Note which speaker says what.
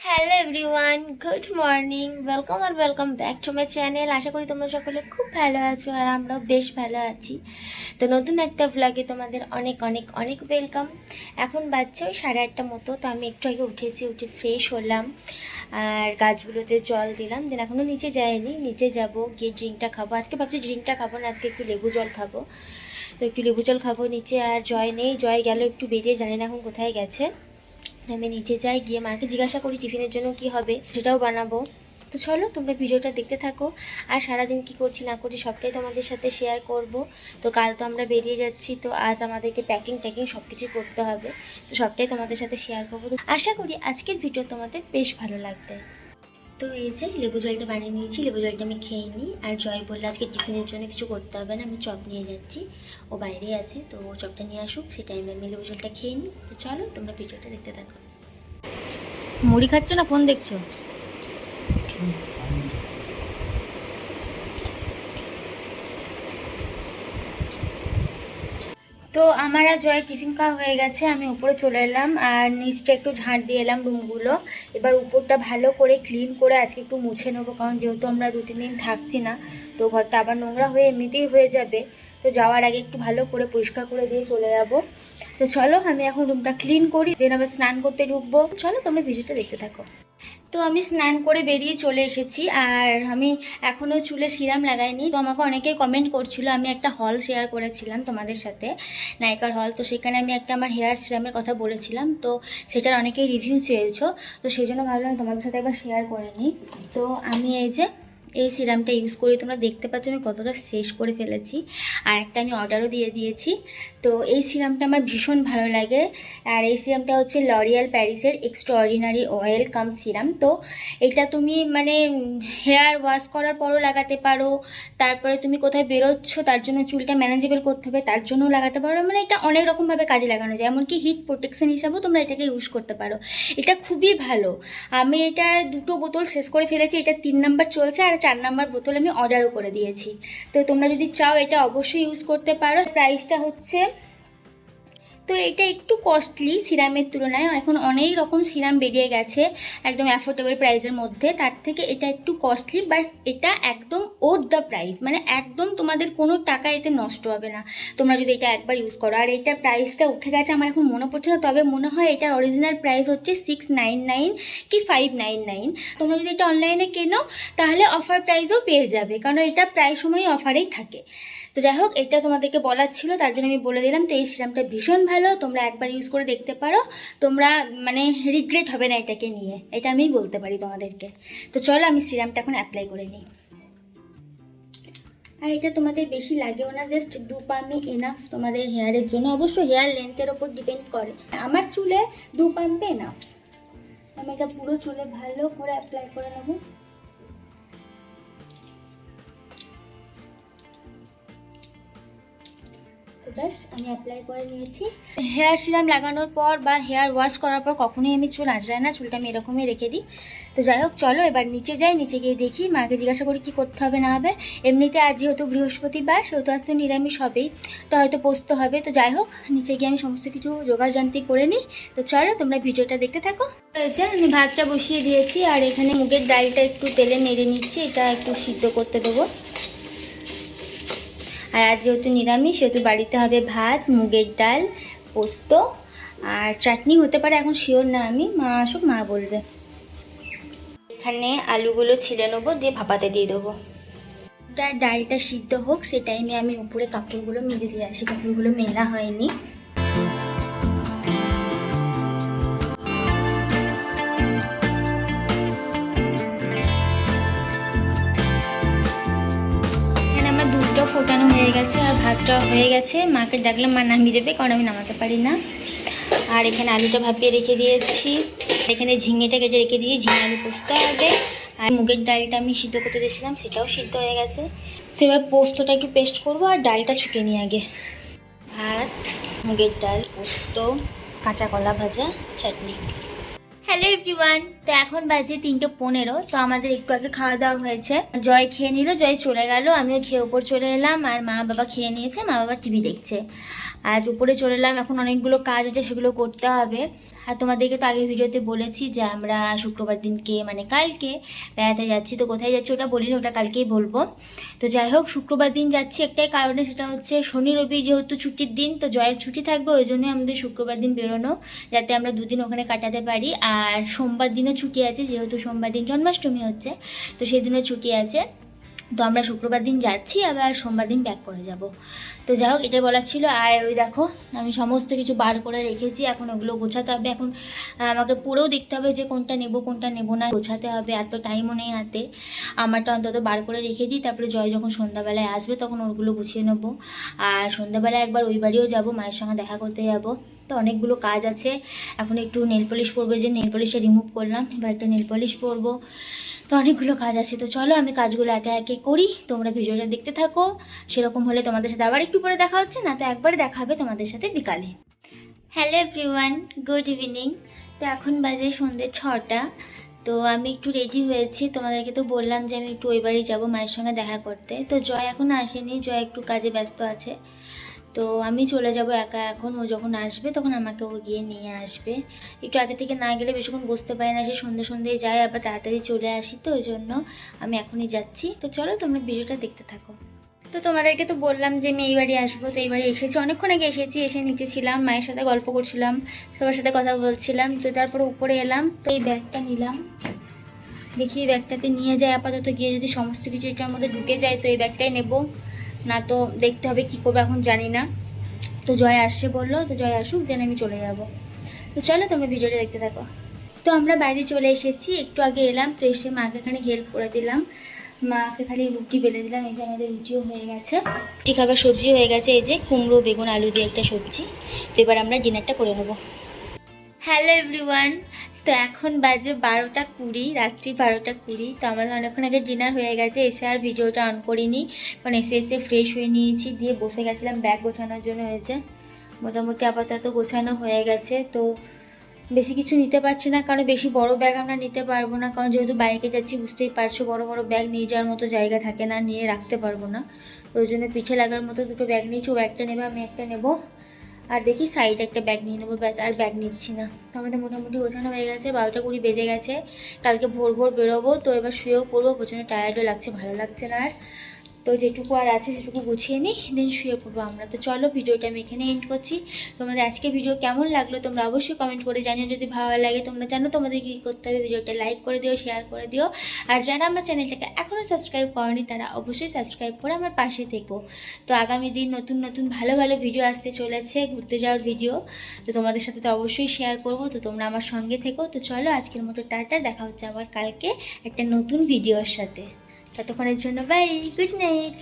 Speaker 1: Hello everyone good morning welcome R welcome back to my channel আশা করি তোমরা সকলে খুব ভালো আছো আর আমরাও বেশ ভালো আছি। তো নতুন একটা ব্লগে তোমাদের অনেক অনেক অনেক ওয়েলকাম এখন বাচ্চা ওই সাড়ে আটটা মতো, তো আমি একটু আগে উঠেছি, উঠে ফ্রেশ হলাম। আর গাছগুলোতে জল দিলাম। দেন এখনও নিচে যাইনি। নিচে যাব, গিয়ে ড্রিঙ্কটা খাব। আজকে ভাবছি ড্রিঙ্কটা খাব না, আজকে একটু লেবু জল খাব। তো একটু লেবু জল খাব নিচে, আর জয় নেই। জয় গেল, একটু বেরিয়ে জানি না এখন কোথায় গেছে। আমি নিচে যাই, গিয়ে মাকে জিজ্ঞাসা করি, টিফিনের জন্য কি হবে? সেটাও বানাবো। তো চলো, তোমরা ভিডিওটা দেখতে থাকো। আর সারাদিন কি করছি, না করছি, সবটাই তোমাদের সাথে শেয়ার করব। তো কাল তো আমরা বেরিয়ে যাচ্ছি, তো আজ আমাদেরকে প্যাকিং ট্যাকিং সব কিছুই করতে হবে। তো সবটাই তোমাদের সাথে শেয়ার করব। আশা করি আজকের ভিডিও তোমাদের বেশ ভালো লাগবে। তো এই যে, লেবু জলটা বানিয়ে নিয়েছি, লেবু জলটা আমি খেয়ে নিই আর জয় বললে, আজকে টিফিনের জন্য কিছু করতে হবে না, আমি চপ নিয়ে যাচ্ছি। ও বাইরেই আছে, তো ও চপটা নিয়ে আসুক, সেই টাইমে আমি লেবু জলটা খেয়ে নিই তো চলো, তোমরা ভিডিওটা দেখতে থাকো।
Speaker 2: মুড়ি খাচ্ছ না ফোন দেখছ? তো আমার আর জয়ের টিফিন খাওয়া হয়ে গেছে, আমি উপরে চলে এলাম আর নিচটা একটু ঝাঁট দিয়ে এলাম রুমগুলো। এবার উপরটা ভালো করে ক্লিন করে আজকে একটু মুছে নেব, কারণ যেহেতু আমরা দু তিন দিন থাকছি না, তো ঘরটা আবার নোংরা হয়ে এমনিতেই হয়ে যাবে। তো যাওয়ার আগে একটু ভালো করে পরিষ্কার করে দিয়ে চলে যাব। তো চলো, আমি এখন রুমটা ক্লিন করি দেন আবার স্নান করতে ঢুকবো। চলো, তোমরা ভিডিওটা দেখতে থাকো। তো আমি স্নান করে বেরিয়ে চলে এসেছি, আর আমি এখনও চুলে সিরাম লাগাইনি। তো আমাকে অনেকেই কমেন্ট করছিল, আমি একটা হল শেয়ার করেছিলাম তোমাদের সাথে, নায়িকার হল তো সেখানে আমি একটা আমার হেয়ার সিরামের কথা বলেছিলাম, তো সেটার অনেকেই রিভিউ চেয়েছো। তো সেই জন্য ভাবলাম তোমাদের সাথে একবার শেয়ার করে নিই। তো আমি এই যে এই সিরামটা ইউজ করে। তোমরা দেখতে পাচ্ছ আমি কতটা শেষ করে ফেলেছি। আর একটা আমি অর্ডারও দিয়ে দিয়েছি। তো এই সিরামটা আমার ভীষণ ভালো লাগে। আর এই সিরামটা হচ্ছে লরিয়াল প্যারিসের extraordinary oil cum serum তো এটা তুমি মানে হেয়ার ওয়াশ করার পরও লাগাতে পারো। তারপরে তুমি কোথায় বেরোচ্ছ, তার জন্য চুলটা ম্যানেজেবল করতে হবে, তার জন্যও লাগাতে পারো। মানে এটা অনেক রকমভাবে কাজে লাগানো যায়। এমনকি হিট প্রোটেকশন হিসাবেও তোমরা এটাকে ইউজ করতে পারো। এটা খুবই ভালো। আমি এটা দুটো বোতল শেষ করে ফেলেছি। এটা তিন নাম্বার চলছে। আর চার নাম্বার বোতল আমি অর্ডারও করে দিয়েছি। তো তোমরা যদি চাও এটা অবশ্যই ইউজ করতে পারো। প্রাইসটা হচ্ছে তো এটা একটু কস্টলি সিরামের তুলনায়। এখন অনেক রকম সিরাম বেরিয়ে গেছে একদম অ্যাফোর্ডেবল প্রাইসের মধ্যে। তার থেকে এটা একটু কস্টলি বাট এটা একদম ওর দ্য প্রাইস মানে একদম তোমাদের কোনো টাকা এতে নষ্ট হবে না। তোমরা যদি এটা একবার ইউজ করো। আর এটা প্রাইসটা উঠে গেছে আমার এখন মনে পড়ছে না, তবে মনে হয় এটার অরিজিনাল প্রাইস হচ্ছে সিক্স নাইন নাইন কি ফাইভ নাইন নাইন তোমরা যদি এটা অনলাইনে কেনো, তাহলে অফার প্রাইসও পেয়ে যাবে। কারণ এটা প্রায় সময় অফারেই থাকে। তো যাই হোক, এটা তোমাদেরকে বলার ছিল, তার জন্য আমি বলে দিলাম, তো এই সিরামটা ভীষণ ভালো, তোমরা একবার ইউজ করে দেখতে পারো। তোমরা মানে রিগ্রেট হবে না এটাকে নিয়ে, এটা আমি বলতে পারি তোমাদেরকে। তো চলো, আমি সিরামটা এখন অ্যাপ্লাই করে নিই। আর এটা তোমাদের বেশি লাগেও না জাস্ট দু পাম্পই এনাফ তোমাদের হেয়ারের জন্য। অবশ্য হেয়ার লেন্থের ওপর ডিপেন্ড করে। আমার চুলে দু পাম্পে এনাফ আমি এটা পুরো চুলে ভালো করে অ্যাপ্লাই করে নেব। ব্যাস আমি অ্যাপ্লাই করে নিয়েছি। হেয়ার সিরাম লাগানোর পর বা হেয়ার ওয়াশ করার পর কখনোই আমি চুল আঁচড়াই না, চুলটা আমি এরকমই রেখে দিই। তো যাই হোক, চলো এবার নিচে যাই, নিচে গিয়ে দেখি মাকে জিজ্ঞাসা করি কি করতে হবে না হবে। এমনিতে আজ যেহেতু বৃহস্পতিবার, সেহেতু আজ তো নিরামিষ হবেই, তো হয়তো পোস্ত হবে। তো যাই হোক, নিচে গিয়ে আমি সমস্ত কিছু জোগাড় জানতি করে নিই। তো চলো, তোমরা ভিডিওটা দেখতে থাকো। আমি ভাতটা বসিয়ে দিয়েছি, আর এখানে মুগের ডালটা একটু তেলে নেড়ে নিচ্ছি, এটা একটু সিদ্ধ করতে দেবো। আর আজ যেহেতু নিরামিষ, সেহেতু বাড়িতে হবে ভাত, মুগের ডাল, পোস্ত আর চাটনি হতে পারে, এখন শিওর না আমি। মা আসুক, মা বলবে। এখানে আলুগুলো ছিলে নেব, দিয়ে ভাপাতে দিয়ে দেবো। ডাল ডালটা সিদ্ধ হোক সেটাই টাইমে আমি উপরে কাপড়গুলো মেলে দিয়ে আসি। কাপড়গুলো মেলা হয়নি। দুধটা ফোটানো হয়ে গেছে আর ভাতটা হয়ে গেছে। মাকে ডাকলাম, মা, নামিয়ে দেবে, কারণ আমি নামাতে পারি না। আর এখানে আলুটা ভাপিয়ে রেখে দিয়েছি। এখানে ঝিঙেটা কেটে রেখে দিয়েছি, ঝিঙে আলু পোস্ত হবে। আর মুগের ডালটা আমি সিদ্ধ করতে দিয়েছিলাম, সেটাও সিদ্ধ হয়ে গেছে। তো এবার পোস্তটা একটু পেস্ট করব আর ডালটা ছুকে নিই আগে। ভাত, মুগের ডাল, পোস্ত, কাঁচা কলা ভাজা, চাটনি। হ্যালো এভরিওয়ান তো এখন বাজে তিনটে পনেরো, তো আমাদের একটু আগে খাওয়া দাওয়া হয়েছে। জয় খেয়ে নিল, জয় চলে গেল, আমিও খেয়ে উপর চলে এলাম, আর মা বাবা খেয়ে নিয়েছে, মা বাবা টিভি দেখছে। আজ উপরে চলে এলাম, এখন অনেকগুলো কাজ আছে, সেগুলো করতে হবে। আর তোমাদেরকে তো আগের ভিডিওতে বলেছি যে আমরা শুক্রবার দিনকে মানে কালকে বেড়াতে যাচ্ছি, তো কোথায় যাচ্ছি ওটা বলিনি, ওটা কালকেই বলব। তো যাই হোক, শুক্রবার দিন যাচ্ছি, একটাই কারণে সেটা হচ্ছে শনি রবি যেহেতু ছুটির দিন, তো জয়ের ছুটি থাকবে, ওই জন্যই আমাদের শুক্রবার দিন বেরোনো, যাতে আমরা দুদিন ওখানে কাটাতে পারি। আর সোমবার দিনও ছুটি আছে যেহেতু সোমবার দিন জন্মাষ্টমী হচ্ছে তো সেদিনে ছুটি আছে। তো আমরা শুক্রবার দিন যাচ্ছি, আবার সোমবার দিন ব্যাক করে যাব। তো যাই হোক, এটা বলার ছিল। আর ওই দেখো, আমি সমস্ত কিছু বার করে রেখেছি, এখন ওগুলো গোছাতে হবে। এখন আমাকে পুরোও দেখতে হবে যে কোনটা নেব কোনটা নেব না, গোছাতে হবে। এত টাইমও নেই হাতে। আমারটা অন্তত বার করে রেখে দিই। তারপরে জয় যখন সন্ধ্যাবেলায় আসবে, তখন ওগুলো গুছিয়ে নেব। আর সন্ধ্যাবেলায় একবার ওই বাড়িও যাব, মায়ের সঙ্গে দেখা করতে যাব। তো অনেকগুলো কাজ আছে। এখন একটু নেল পলিশ পরবো। যে নেল পলিশটা রিমুভ করলাম। এবার একটা নেল পলিশ পরবো। তো অনেকগুলো কাজ আছে, তো চলো আমি কাজগুলো একে একে করি, তোমরা ভিডিওটা দেখতে থাকো। সেরকম হলে তোমাদের সাথে আবার একটু পরে দেখা হচ্ছে, না তো একবারে দেখা হবে তোমাদের সাথে বিকালে। হ্যালো এভরিওয়ান গুড ইভিনিং তো এখন বাজে সন্ধ্যে ছটা, তো আমি একটু রেডি হয়েছি। তোমাদেরকে তো বললাম যে আমি একটু ওই বাড়ি যাব মায়ের সঙ্গে দেখা করতে। তো জয় এখন আসেনি, জয় একটু কাজে ব্যস্ত আছে। তো আমি চলে যাব একা এখন। ও যখন আসবে তখন আমাকে ও গিয়ে নিয়ে আসবে। একটু আগে থেকে না গেলে বেশিক্ষণ বসতে পারি না, সে সন্ধ্যে সন্ধ্যেই যাই আবার তাড়াতাড়ি চলে আসি তো, ওই জন্য আমি এখনই যাচ্ছি। তো চলো তোমরা ভিডিওটা দেখতে থাকো। তো তোমাদেরকে তো বললাম যে আমি এই বাড়ি আসব, তো এই বাড়ি এসেছি। অনেকক্ষণ আগে এসেছি, এসে নিচে ছিলাম, মায়ের সাথে গল্প করছিলাম, সবার সাথে কথা বলছিলাম। তো তারপরে উপরে এলাম, তো এই ব্যাগটা নিলাম। দেখি ব্যাগটাতে নিয়ে যাই, আপাতত গিয়ে যদি সমস্ত কিছু এটার মধ্যে ঢুকে যায়, তো এই ব্যাগটাই নেব। না তো দেখতে হবে কি করব, এখন জানি না। তো জয় আসছে বলল, তো জয় আসুক দেন আমি চলে যাব। তো চলো তোমরা ভিডিওটা দেখতে থাকো। তো আমরা বাইরে চলে এসেছি, একটু আগে এলাম, তো এসে মাকে খানিক হেল্প করে দিলাম। মাকে খালি রুটি বেলে দিলাম, এই যে আমাদের রুটিও হয়ে গেছে। রুটি খাবার সবজি হয়ে গেছে, এই যে কুমড়ো, বেগুন, আলু দিয়ে একটা সবজি। তো এবার আমরা ডিনারটা করে নেব। হ্যালো এভরিওয়ান তো এখন বাজে বারোটা কুড়ি, রাত্রি বারোটা কুড়ি। তো আমাদের অনেকক্ষণ আগে ডিনার হয়ে গেছে, এসে আর ভিডিওটা অন করিনি। কারণ এসে এসে ফ্রেশ হয়ে নিয়েছি, দিয়ে বসে গেছিলাম ব্যাগ গোছানোর জন্য হয়েছে। মোটামুটি আপাতত গোছানো হয়ে গেছে, তো বেশি কিছু নিতে পারছি না, কারণ বেশি বড় ব্যাগ আমরা নিতে পারব না। কারণ যেহেতু বাইকে যাচ্ছি, বুঝতেই পারছ, বড় বড় ব্যাগ নিয়ে যাওয়ার মতো জায়গা থাকে না, নিয়ে রাখতে পারব না। ওই জন্য পিছে লাগার মতো দুটো ব্যাগ নিয়েছি, ও একটা নেবে, আমি একটা নেব। আর দেখি সাইডে একটা ব্যাগ নিয়ে নেব, ব্যাস, আর ব্যাগ নিচ্ছি না। তো আমাদের মোটামুটি গোছানো হয়ে গেছে, বারোটা কুড়ি বেজে গেছে। কালকে ভোর ভোর বেরোবো, তো এবার শুয়েও পড়ব, প্রচণ্ড টায়ার্ডও লাগছে, ভালো লাগছে না আর। তো যেটুকু আর আছে সেটুকু গুছিয়ে নিই দেন শুয়ে পড়ব আমরা। তো চলো, ভিডিওটা আমি এখানে এন্ড করছি। তোমাদের আজকে ভিডিও কেমন লাগল তোমরা অবশ্যই কমেন্ট করে জানিও। যদি ভালো লাগে তোমরা জানো তোমাদের কী করতে হবে। ভিডিওটা লাইক করে দিও শেয়ার করে দিও। আর যারা আমার চ্যানেলটাকে এখনও সাবস্ক্রাইব করনি, তারা অবশ্যই সাবস্ক্রাইব করে আমার পাশে থেকো। তো আগামী দিন নতুন নতুন ভালো ভালো ভিডিও আসতে চলেছে, ঘুরতে যাওয়ার ভিডিও তো তোমাদের সাথে তো অবশ্যই শেয়ার করব। তো তোমরা আমার সঙ্গে থেকো। তো চলো, আজকের মতো টাটা। দেখা হচ্ছে আবার কালকে একটা নতুন ভিডিওর সাথে। ততক্ষণের জন্য বাই গুড নাইট